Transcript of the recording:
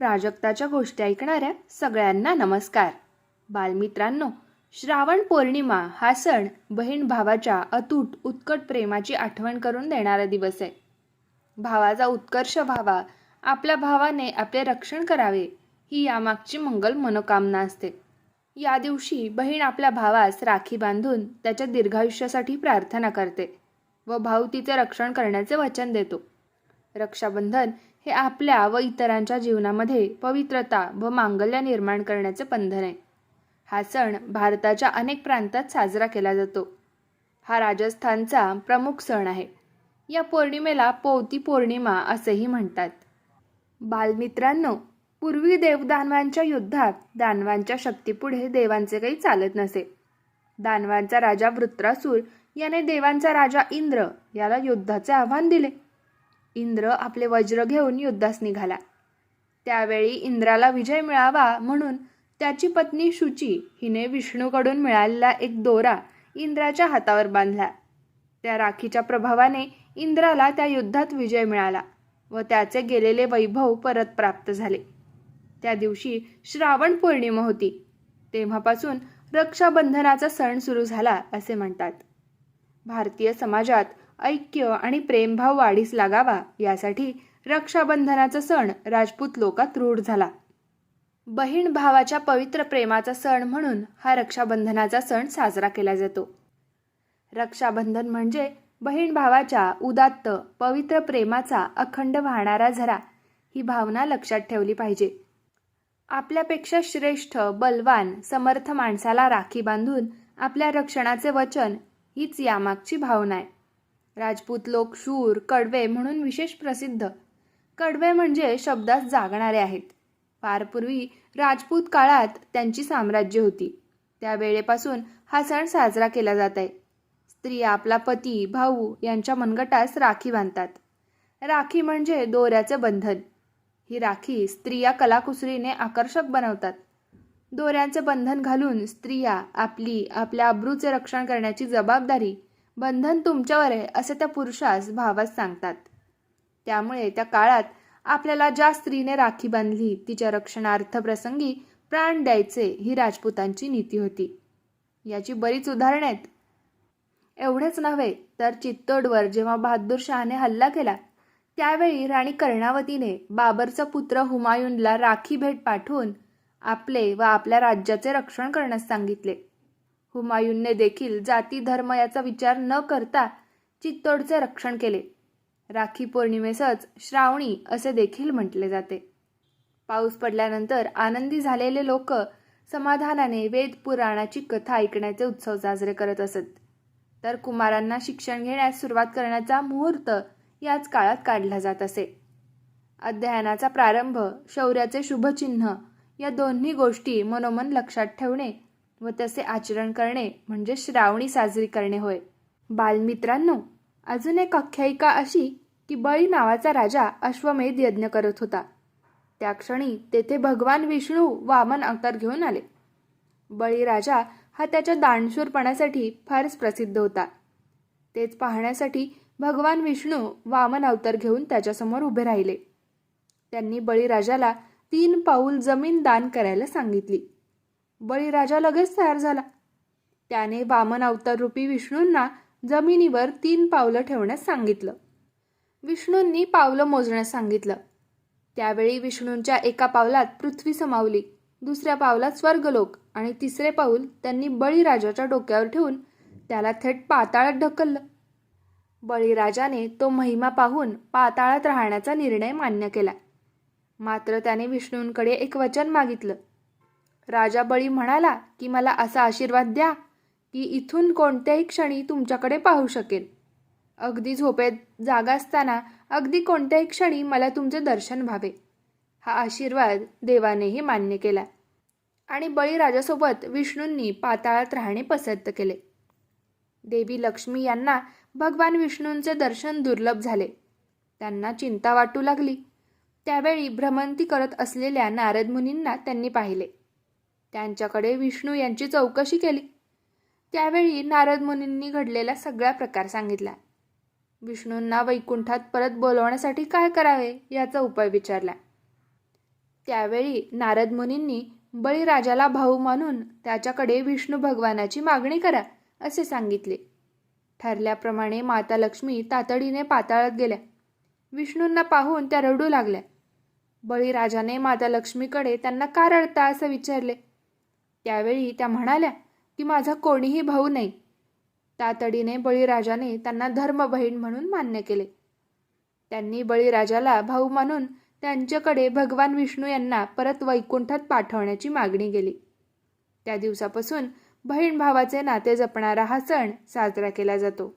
प्राजक्ताच्या गोष्टी ऐकणाऱ्या सगळ्यांना नमस्कार. बालमित्रांनो श्रावण पौर्णिमा हा सण बहीण भावाच्या अतूट उत्कट प्रेमाची आठवण करून देणारा दिवस आहे. भावाचा उत्कर्ष व्हावा आपल्या भावाने आपले रक्षण करावे ही यामागची मंगल मनोकामना असते. या दिवशी बहीण आपल्या भावास राखी बांधून त्याच्या दीर्घायुष्यासाठी प्रार्थना करते व भाऊ तिचे रक्षण करण्याचे वचन देतो. रक्षाबंधन हे आपल्या व इतरांच्या जीवनामध्ये पवित्रता व मांगल्य निर्माण करण्याचे बंधन आहे. हा सण भारताच्या अनेक प्रांतात साजरा केला जातो. हा राजस्थानचा प्रमुख सण आहे. या पौर्णिमेला पोवती पौर्णिमा असेही म्हणतात. बालमित्रांनो पूर्वी देवदानवांच्या युद्धात दानवांच्या शक्तीपुढे देवांचे काही चालत नसे. दानवांचा राजा वृत्रासूर याने देवांचा राजा इंद्र याला युद्धाचे आव्हान दिले. इंद्र आपले वज्र घेऊन युद्धास निघाला. त्यावेळी इंद्राला विजय मिळावा म्हणून त्याची पत्नी शुची हिने विष्णूकडून मिळालेला एक दोरा इंद्राच्या हातावर बांधला. त्या राखीच्या प्रभावाने इंद्राला त्या युद्धात विजय मिळाला व त्याचे गेलेले वैभव परत प्राप्त झाले. त्या दिवशी श्रावण पौर्णिमा होती. तेव्हापासून रक्षाबंधनाचा सण सुरू झाला असे म्हणतात. भारतीय समाजात ऐक्य आणि प्रेमभाव वाढीस लागावा यासाठी रक्षाबंधनाचा सण राजपूत लोकात रूढ झाला. बहीण भावाच्या पवित्र प्रेमाचा सण म्हणून हा रक्षाबंधनाचा सण साजरा केला जातो. रक्षाबंधन म्हणजे बहीण भावाच्या उदात्त पवित्र प्रेमाचा अखंड वाहणारा झरा ही भावना लक्षात ठेवली पाहिजे. आपल्यापेक्षा श्रेष्ठ बलवान समर्थ माणसाला राखी बांधून आपल्या रक्षणाचे वचन हीच यामागची भावना आहे. राजपूत लोक शूर कडवे म्हणून विशेष प्रसिद्ध. कडवे म्हणजे शब्दास जागणारे आहेत. फारपूर्वी राजपूत काळात त्यांची साम्राज्य होती. त्या वेळेपासून हा सण साजरा केला जात आहे. स्त्रिया आपला पती भाऊ यांच्या मनगटास राखी बांधतात. राखी म्हणजे दोऱ्याचे बंधन. ही राखी स्त्रिया कलाकुसरीने आकर्षक बनवतात. दोऱ्यांचे बंधन घालून स्त्रिया आपली आपल्या अब्रूचे रक्षण करण्याची जबाबदारी बंधन तुमच्यावर आहे असे त्या पुरुषास भावास सांगतात. त्यामुळे त्या काळात आपल्याला ज्या स्त्रीने राखी बांधली तिच्या रक्षणार्थ प्रसंगी प्राण द्यायचे ही राजपूतांची नीती होती. याची बरीच उदाहरणे आहेत. एवढेच नव्हे तर चित्तोडवर जेव्हा बहादूर शहाने हल्ला केला त्यावेळी राणी कर्णावतीने बाबरचा पुत्र हुमायूनला राखी भेट पाठवून आपले व आपल्या राज्याचे रक्षण करण्यास सांगितले. हुमायूनने देखील जाती धर्म याचा विचार न करता चित्तोडचे रक्षण केले. राखी पौर्णिमेसच श्रावणी असे देखील म्हटले जाते. पाऊस पडल्यानंतर आनंदी झालेले लोक समाधानाने वेद पुराणाची कथा ऐकण्याचे उत्सव साजरे करत असत. तर कुमारांना शिक्षण घेण्यास सुरुवात करण्याचा मुहूर्त याच काळात काढला जात असे. अध्ययनाचा प्रारंभ शौर्याचे शुभचिन्ह या दोन्ही गोष्टी मनोमन लक्षात ठेवणे व तसे आचरण करणे म्हणजे श्रावणी साजरी करणे होय. बालमित्रांनो अजून एक आख्यायिका अशी की बळी नावाचा राजा अश्वमेध यज्ञ करत होता. त्या क्षणी तेथे भगवान विष्णू वामन अवतार घेऊन आले. बळीराजा हा त्याच्या दानशूरपणासाठी फारच प्रसिद्ध होता. तेच पाहण्यासाठी भगवान विष्णू वामन अवतार घेऊन त्याच्यासमोर उभे राहिले. त्यांनी बळीराजाला तीन पाऊल जमीन दान करायला सांगितली. बळीराजा लगेच तयार झाला. त्याने वामन अवतार रूपी विष्णूंना जमिनीवर तीन पावलं ठेवण्यास सांगितलं. विष्णूंनी पावलं मोजण्यास सांगितलं. त्यावेळी विष्णूंच्या एका पावलात पृथ्वी समावली दुसऱ्या पावलात स्वर्गलोक आणि तिसरे पाऊल त्यांनी बळीराजाच्या डोक्यावर ठेवून त्याला थेट पाताळात ढकललं. बळीराजाने तो महिमा पाहून पाताळात राहण्याचा निर्णय मान्य केला. मात्र त्याने विष्णूंकडे एक वचन मागितलं. राजा बळी म्हणाला की मला असा आशीर्वाद द्या की इथून कोणत्याही क्षणी तुमच्याकडे पाहू शकेल अगदी झोपेत जागा असताना अगदी कोणत्याही क्षणी मला तुमचे दर्शन व्हावे. हा आशीर्वाद देवानेही मान्य केला. आणि बळीराजासोबत विष्णूंनी पाताळात राहणे पसंत केले. देवी लक्ष्मी यांना भगवान विष्णूंचे दर्शन दुर्लभ झाले. त्यांना चिंता वाटू लागली. त्यावेळी भ्रमंती करत असलेल्या नारद मुनींना त्यांनी पाहिले. त्यांच्याकडे विष्णू यांची चौकशी केली. त्यावेळी नारद मुनींनी घडलेला सगळा प्रकार सांगितला. विष्णूंना वैकुंठात परत बोलवण्यासाठी काय करावे याचा उपाय विचारला. त्यावेळी नारद मुनींनी बळीराजाला भाऊ मानून त्याच्याकडे विष्णू भगवानाची मागणी करा असे सांगितले. ठरल्याप्रमाणे माता लक्ष्मी तातडीने पाताळात गेल्या. विष्णूंना पाहून त्या रडू लागल्या. बळीराजाने माता लक्ष्मीकडे त्यांना का रडता असं विचारले? त्यावेळी त्या म्हणाल्या की माझा कोणीही भाऊ नाही. तातडीने बळीराजाने त्यांना धर्म बहीण म्हणून मान्य केले. त्यांनी बळीराजाला भाऊ मानून त्यांच्याकडे भगवान विष्णू यांना परत वैकुंठात पाठवण्याची मागणी केली. त्या दिवसापासून बहीण भावाचे नाते जपणारा हा सण साजरा केला जातो.